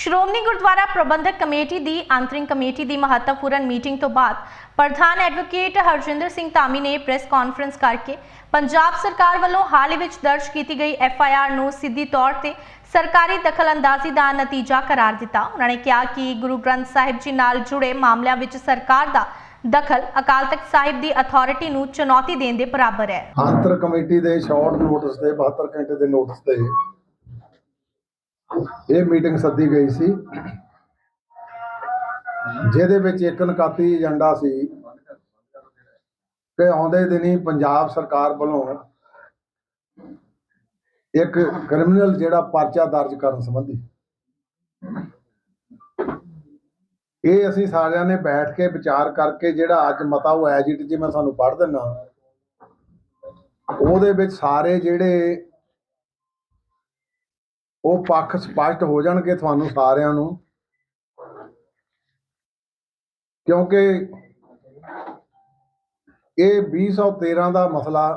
Shiromani Gurdwara Prabandhak committee ਦੀ ਅੰਤਰਿੰਗ committee ਦੀ ਮਹੱਤਵਪੂਰਨ ਮੀਟਿੰਗ ਤੋਂ ਬਾਅਦ ਪ੍ਰਧਾਨ ਐਡਵੋਕੇਟ ਹਰਜਿੰਦਰ ਸਿੰਘ ਧਾਮੀ ਨੇ ਪ੍ਰੈਸ ਕਾਨਫਰੰਸ ਕਰਕੇ ਪੰਜਾਬ ਸਰਕਾਰ ਵੱਲੋਂ ਹਾਲ ਹੀ ਵਿੱਚ ਦਰਜ ਕੀਤੀ ਗਈ ਐਫ ਆਈ ਆਰ ਨੂੰ ਸਿੱਧੀ ਤੌਰ ਤੇ ਸਰਕਾਰੀ ਦਖਲਅੰਦਾਜ਼ੀ ਦਾ ਨਤੀਜਾ ਕਰਾਰ ਦਿੱਤਾ। ਉਹਨਾਂ ਨੇ ਕਿਹਾ ਕਿ ਗੁਰੂ ਗ੍ਰੰਥ ਸਾਹਿਬ ਜੀ ਨਾਲ ਜੁੜੇ ਮਾਮਲਿਆਂ ਵਿੱਚ ਸਰਕਾਰ ਦਾ ਦਖਲ ਅਕਾਲ ਤਖਤ ਸਾਹਿਬ ਦੀ ਅਥਾਰਟੀ ਨੂੰ ਚੁਣੌਤੀ ਦੇਣ ਦੇ ਬਰਾਬਰ ਹੈ। ਅੰਤਰ ਕਮੇਟੀ ਦੇ ਸ਼ਾਰਟ ਨੋਟਿਸ ਤੇ 72 ਘੰਟੇ ਦੇ ਨੋਟਿਸ ਤੇ ਇਹ ਮੀਟਿੰਗ ਸੱਦੀ ਗਈ ਸੀ। ਜਿਹਦੇ ਵਿੱਚ ਇੱਕ ਨਕਾਤੀ ਏਜੰਡਾ ਸੀ ਕਿ ਆਉਂਦੇ ਦਿਨੀ ਪੰਜਾਬ ਸਰਕਾਰ ਵੱਲੋਂ ਇੱਕ ਕ੍ਰਿਮੀਨਲ ਜਿਹੜਾ ਪਰਚਾ ਦਰਜ ਕਰਨ ਸੰਬੰਧੀ। ਇਹ ਅਸੀਂ ਸਾਰਿਆਂ ਨੇ ਬੈਠ ਕੇ ਵਿਚਾਰ ਕਰਕੇ ਜਿਹੜਾ ਅੱਜ ਮਤਾ ਉਹ ਐਜਿਟ ਜੇ ਮੈਂ ਤੁਹਾਨੂੰ ਪੜ੍ਹ ਦਿੰਨਾ ਉਹਦੇ ਵਿੱਚ ਸਾਰੇ ਜਿਹੜੇ ਉਹ ਪੱਖ ਸਪਸ਼ਟ ਹੋ ਜਾਣਗੇ ਤੁਹਾਨੂੰ ਸਾਰਿਆਂ ਨੂੰ। ਕਿਉਂਕਿ ਇਹ 2013 ਦਾ ਮਸਲਾ,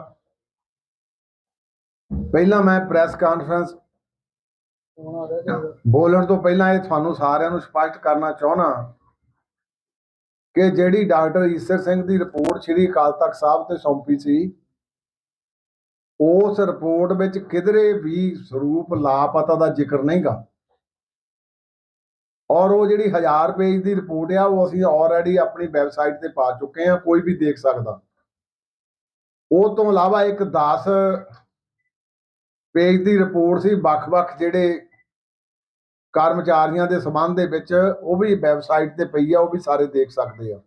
ਪਹਿਲਾਂ ਮੈਂ ਪ੍ਰੈਸ ਕਾਨਫਰੰਸ ਬੋਲਣ ਤੋਂ ਪਹਿਲਾਂ ਇਹ ਤੁਹਾਨੂੰ ਸਾਰਿਆਂ ਨੂੰ ਸਪਸ਼ਟ ਕਰਨਾ ਚਾਹਣਾ ਕਿ ਜਿਹੜੀ ਡਾਕਟਰ ਈਸਰ ਸਿੰਘ ਦੀ ਰਿਪੋਰਟ ਸ੍ਰੀ ਅਕਾਲ ਤਖਤ ਸਾਹਿਬ ਤੇ ਸੌਂਪੀ ਸੀ ਉਸ ਰਿਪੋਰਟ ਵਿੱਚ ਕਿਧਰੇ ਵੀ ਸਰੂਪ ਲਾਪਤਾ ਦਾ ਜ਼ਿਕਰ ਨਹੀਂਗਾ ਔਰ ਉਹ ਜਿਹੜੀ 1000 ਪੇਜ ਦੀ ਰਿਪੋਰਟ ਆ, ਉਹ ਅਸੀਂ ਆਲਰੇਡੀ ਆਪਣੀ ਵੈਬਸਾਈਟ ਤੇ ਪਾ ਚੁੱਕੇ ਹਾਂ ਕੋਈ ਵੀ ਦੇਖ ਸਕਦਾ। ਉਹ ਤੋਂ ਇਲਾਵਾ ਇੱਕ 10 ਪੇਜ ਦੀ ਰਿਪੋਰਟ ਸੀ, ਵੱਖ-ਵੱਖ ਜਿਹੜੇ ਕਰਮਚਾਰੀਆਂ ਦੇ ਸਬੰਧ ਦੇ ਵਿੱਚ, ਉਹ ਵੀ ਵੈਬਸਾਈਟ ਤੇ ਪਈ ਆ, ਉਹ ਵੀ ਸਾਰੇ ਦੇਖ ਸਕਦੇ ਆ।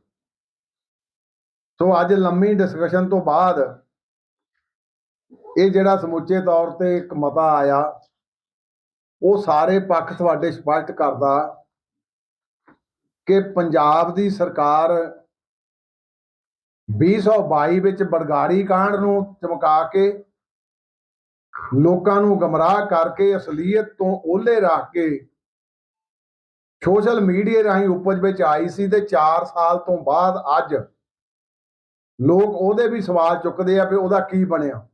ਸੋ ਅੱਜ ਲੰਮੀ ਡਿਸਕਸ਼ਨ ਤੋਂ ਬਾਅਦ ਇਹ ਜਿਹੜਾ ਸਮੁੱਚੇ ਤੌਰ ਤੇ ਇੱਕ ਮਤਾ ਆਇਆ, ਉਹ ਸਾਰੇ ਪੱਖ ਤੁਹਾਡੇ ਸਪਸ਼ਟ ਕਰਦਾ ਕਿ ਪੰਜਾਬ ਦੀ ਸਰਕਾਰ 2022 ਵਿੱਚ ਬੜਗਾੜੀ ਕਾਂਡ ਨੂੰ ਚਮਕਾ ਕੇ ਲੋਕਾਂ ਨੂੰ ਗਮਰਾਹ ਕਰਕੇ ਅਸਲੀਅਤ ਤੋਂ ਓਹਲੇ ਰੱਖ ਕੇ ਸੋਸ਼ਲ ਮੀਡੀਆ ਰਾਹੀਂ ਉਪਜ ਵਿੱਚ ਆਈ ਸੀ ਤੇ 4 ਸਾਲ ਤੋਂ ਬਾਅਦ ਅੱਜ ਲੋਕ ਉਹਦੇ ਵੀ ਸਵਾਲ ਚੁੱਕਦੇ ਆ ਵੀ ਉਹਦਾ ਕੀ ਬਣਿਆ।